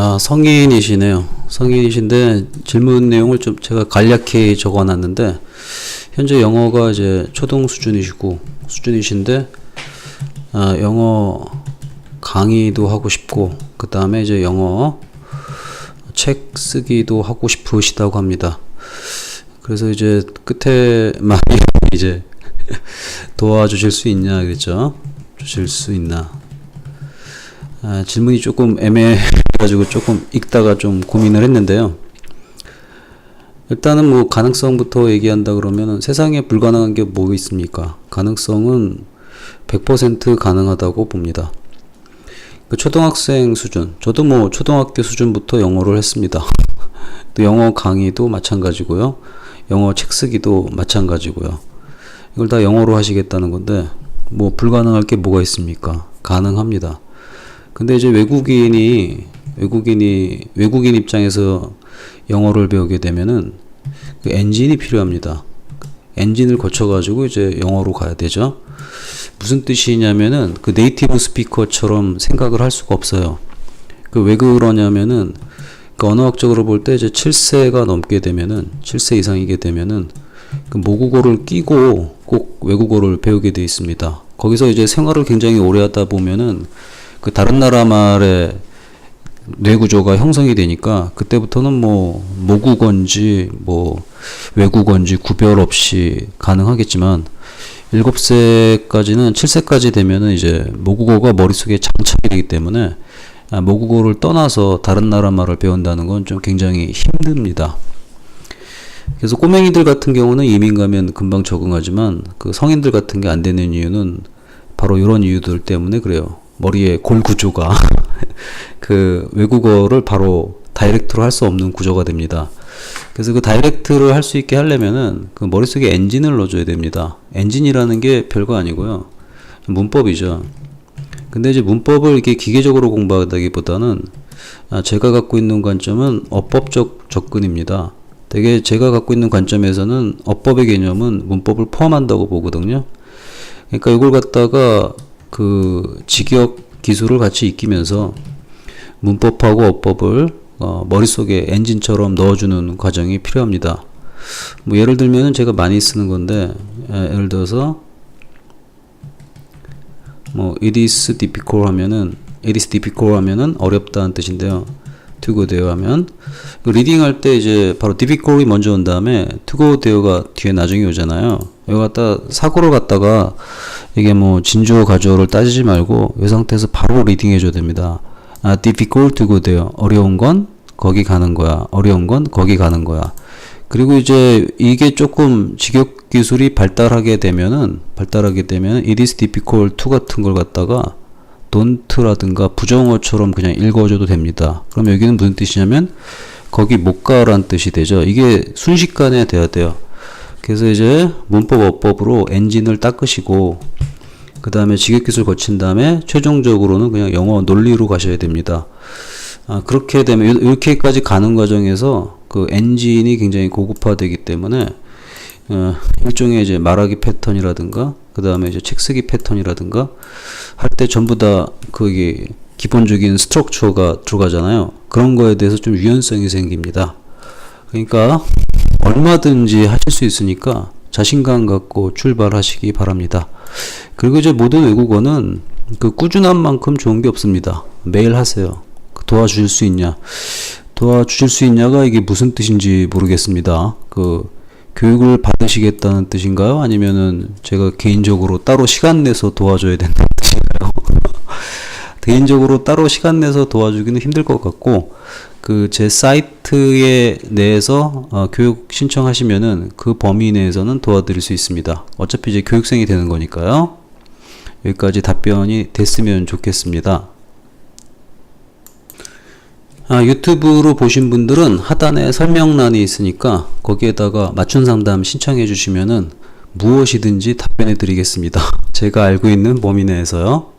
아, 성인이시네요. 성인이신데 질문 내용을 좀 제가 간략히 적어 놨는데 현재 영어가 이제 초등 수준이시고 수준이신데 아, 영어 강의도 하고 싶고 그다음에 이제 영어 책 쓰기도 하고 싶으시다고 합니다. 그래서 이제 끝에 많이 이제 도와주실 수 있냐 그랬죠? 주실 수 있나? 아, 질문이 조금 애매해가지고 조금 읽다가 좀 고민을 했는데요. 일단은 뭐 가능성부터 얘기한다 그러면 세상에 불가능한 게 뭐 있습니까? 가능성은 100% 가능하다고 봅니다. 그 초등학생 수준, 저도 뭐 초등학교 수준부터 영어를 했습니다. 또 영어 강의도 마찬가지고요. 영어 책 쓰기도 마찬가지고요. 이걸 다 영어로 하시겠다는 건데 뭐 불가능할 게 뭐가 있습니까? 가능합니다. 근데 이제 외국인이 외국인이 외국인 입장에서 영어를 배우게 되면은 그 엔진이 필요합니다. 엔진을 거쳐 가지고 이제 영어로 가야 되죠. 무슨 뜻이냐면은 그 네이티브 스피커처럼 생각을 할 수가 없어요. 그 왜 그러냐면은 그 언어학적으로 볼 때 이제 7세가 넘게 되면은 7세 이상이게 되면은 그 모국어를 끼고 꼭 외국어를 배우게 돼 있습니다. 거기서 이제 생활을 굉장히 오래 하다 보면은 그 다른 나라 말의 뇌 구조가 형성이 되니까 그때부터는 뭐 모국어인지 뭐 외국어인지 구별 없이 가능하겠지만 7세까지는 7세까지 되면은 이제 모국어가 머릿속에 장착이 되기 때문에 아, 모국어를 떠나서 다른 나라 말을 배운다는 건 좀 굉장히 힘듭니다. 그래서 꼬맹이들 같은 경우는 이민 가면 금방 적응하지만 그 성인들 같은 게 안 되는 이유는 바로 이런 이유들 때문에 그래요. 머리의 골 구조가 그 외국어를 바로 다이렉트로 할 수 없는 구조가 됩니다. 그래서 그 다이렉트를 할수 있게 하려면은 그 머릿속에 엔진을 넣어줘야 됩니다. 엔진이라는 게 별거 아니고요. 문법이죠. 근데 이제 문법을 이렇게 기계적으로 공부하다기보다는 아, 제가 갖고 있는 관점은 어법적 접근입니다. 되게 제가 갖고 있는 관점에서는 어법의 개념은 문법을 포함한다고 보거든요. 그러니까 이걸 갖다가 그 직역 기술을 같이 익히면서 문법하고 어법을 어, 머릿속에 엔진처럼 넣어주는 과정이 필요합니다. 뭐 예를 들면은 제가 많이 쓰는 건데 에, 예를 들어서 뭐 it is difficult 하면은 it is difficult 하면은 어렵다는 뜻인데요. to go there 하면 그 리딩 할 때 이제 바로 difficult이 먼저 온 다음에 to go there가 뒤에 나중에 오잖아요. 여기 갖다 사고를 갖다가 이게 뭐 진주어 가주어를 따지지 말고 이 상태에서 바로 리딩 해 줘야 됩니다. 아, difficult to go there. 어려운 건 거기 가는 거야. 어려운 건 거기 가는 거야. 그리고 이제 이게 조금 직역 기술이 발달하게 되면은 발달하게 되면 it is difficult to 같은 걸 갖다가 don't라든가 부정어처럼 그냥 읽어줘도 됩니다. 그럼 여기는 무슨 뜻이냐면 거기 못 가라는 뜻이 되죠. 이게 순식간에 돼야 돼요. 그래서 이제 문법 어법으로 엔진을 닦으시고 그 다음에 직역기술 거친 다음에 최종적으로는 그냥 영어 논리로 가셔야 됩니다. 아, 그렇게 되면 요- 이렇게까지 가는 과정에서 그 엔진이 굉장히 고급화되기 때문에 어, 일종의 이제 말하기 패턴이라든가 그 다음에 이제 책 쓰기 패턴이라든가 할 때 전부 다 그게 기본적인 스트럭처가 들어가잖아요. 그런 거에 대해서 좀 유연성이 생깁니다. 그러니까 얼마든지 하실 수 있으니까 자신감 갖고 출발하시기 바랍니다. 그리고 이제 모든 외국어는 그 꾸준한 만큼 좋은 게 없습니다. 매일 하세요. 도와주실 수 있냐? 도와주실 수 있냐가 이게 무슨 뜻인지 모르겠습니다. 그 교육을 받으시겠다는 뜻인가요? 아니면은 제가 개인적으로 따로 시간 내서 도와줘야 된다는 뜻인가요? 개인적으로 따로 시간 내서 도와주기는 힘들 것 같고 그 제 사이트에 내에서 어, 교육 신청하시면은 그 범위 내에서는 도와드릴 수 있습니다. 어차피 이제 교육생이 되는 거니까요. 여기까지 답변이 됐으면 좋겠습니다. 아, 유튜브로 보신 분들은 하단에 설명란이 있으니까 거기에다가 맞춤 상담 신청해 주시면은 무엇이든지 답변해 드리겠습니다. 제가 알고 있는 범위 내에서요.